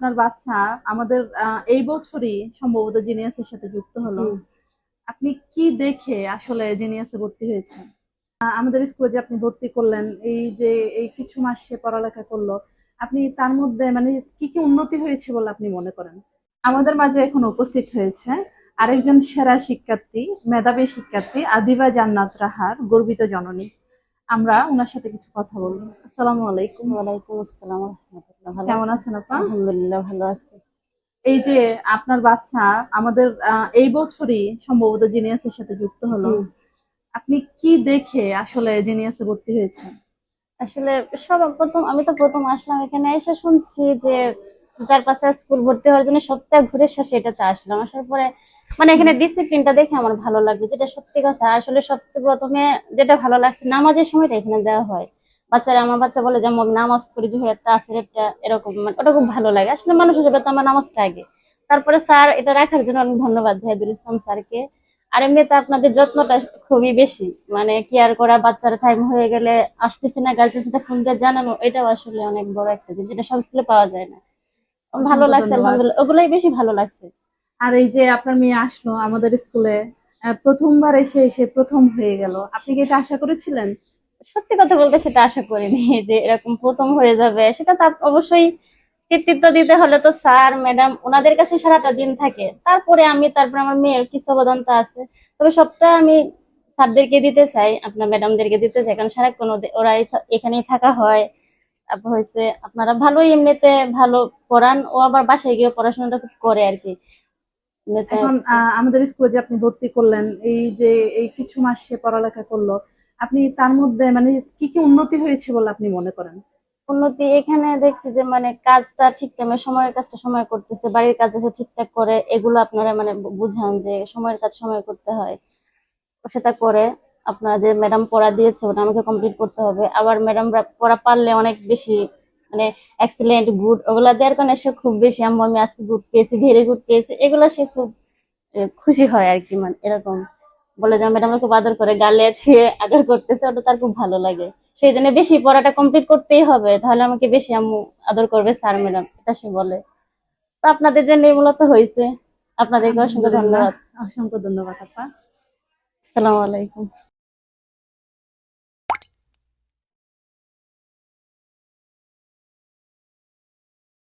আপনার বাচ্চা আমাদের এই বছরই সম্ভবত জিনিয়াসের সাথে যুক্ত হলো। আপনি কি দেখে আসলে জিনিয়াসে ভর্তি হয়েছেন? আমাদের স্কুলে যে আপনি ভর্তি করলেন এই যে এই কিছু মাস সে পড়ালেখা করল আপনি তার মধ্যে মানে কি কি উন্নতি হয়েছে বলে আপনি মনে করেন? আমাদের মাঝে এখন উপস্থিত হয়েছে আরেকজন সেরা শিক্ষার্থী মেধাবী শিক্ষার্থী আদিবা জান্নাত রাহার গর্বিত জননী। আমরা ওনার সাথে কিছু কথা বলব। আসসালামু আলাইকুম। ওয়ালাইকুম আসসালাম কেমন আছেন? আপা? আলহামদুলিল্লাহ ভালো আছি। এই যে আপনার বাচ্চা আমাদের এই বছরই সম্ভবত জিনিয়াসের সাথে যুক্ত হলো। আপনি কি দেখে আসলে জিনিয়াসে ভর্তি হয়েছেন? আসলে সব প্রথম আমি তো প্রথম আসলাম এখানে এসে শুনছি যে চার পাঁচটা স্কুল ভর্তি হওয়ার জন্য সপ্তাহে ঘুরে শেষে এটাতে আসলাম। আসার পরে মানে এখানে ডিসিপ্লিনটা দেখে আমার ভালো লাগবে যেটা সত্যি কথা আসলে সবচেয়ে প্রথমে যেটা ভালো লাগছে নামাজের সময়টা এখানে দেওয়া হয়। বাচ্চারা আমার বাচ্চা বলে যে আমি নামাজ পড়ি জোহর একটা আসের একটা এরকম মানে ওটা খুব ভালো লাগে। আসলে মানুষ হিসেবে তো আমার নামাজটা আগে। তারপরে স্যার এটা রাখার জন্য অনেক ধন্যবাদ জাহিদুল ইসলাম স্যারকে। আর এমনিতে আপনাদের যত্নটা খুবই বেশি মানে কেয়ার করা বাচ্চারা টাইম হয়ে গেলে আসতেছে না গার্জেন সেটা ফোন দিয়ে জানানো এটাও আসলে অনেক বড় একটা জিনিস যেটা সব স্কুলে পাওয়া যায় না। ভালো লাগছে। আলহামদুলিল্লাহ ওগুলাই বেশি ভালো লাগছে। আর এই যে আপনার মেয়ে আসলো আমাদের স্কুলে প্রথমবার এসে এসে প্রথম হয়ে গেল। আপনি কি এটা আশা করেছিলেন? সত্যি কথা বলতে সেটা আশা করিনি যে এরকম প্রথম হয়ে যাবে। সেটা তো অবশ্যই কৃতিত্ব দিতে হলে তো স্যার, ম্যাডাম ওনাদের কাছে সারাটা দিন থাকে। তারপরে আমি, তারপরে আমার মেয়ের কিছু অবদান তো আছে। তবে সবটা আমি স্যারদেরকে দিতে চাই, আপনার ম্যাডামদেরকে দিতে চাই, কারণ সারাক্ষণ ওরাই এখানেই থাকা হয়। তারপর হয়েছে আপনারা ভালোই এমনিতে ভালো পড়ান। ও আবার বাসায় গিয়ে পড়াশোনাটা খুব করে আর কি। আমাদের স্কুলে যে আপনি ভর্তি করলেন, এই যে, এই কিছু মাস সে পড়ালেখা করল আপনি তার মধ্যে মানে কি কি উন্নতি হয়েছে বলে আপনি মনে করেন? উন্নতি এখানে দেখছি যে মানে কাজটা ঠিক টাইমে সময়ের কাজটা সময় করতেছে, বাড়ির কাজ এসে ঠিকঠাক করে, এগুলো আপনারা মানে বুঝান যে সময়ের কাজ সময় করতে হয়। সেটা করে আপনারা যে ম্যাডাম পড়া দিয়েছে, ওটা আমাকে কমপ্লিট করতে হবে। আবার ম্যাডাম পড়া পারলে অনেক বেশি মানে এক্সেলেন্ট গুড ওগুলা দেওয়ার কারণে সে খুব বেশি আমি আজকে গুড পেয়েছি ভেরি গুড পেয়েছি। এগুলো সে খুব খুশি হয় আর কি মানে এরকম। বলে যে ম্যাডাম খুব আদর করে গালে ছুঁয়ে আদর করতেছে ওটা তার খুব ভালো লাগে। সেই জন্য বেশি পড়াটা কমপ্লিট করতেই হবে তাহলে আমাকে বেশি আম্মু আদর করবে স্যার ম্যাডাম এটা সে বলে। তো আপনাদের জন্য মূলত হয়েছে। আপনাদেরকে অসংখ্য ধন্যবাদ। অসংখ্য ধন্যবাদ আপা। আসসালামু আলাইকুম।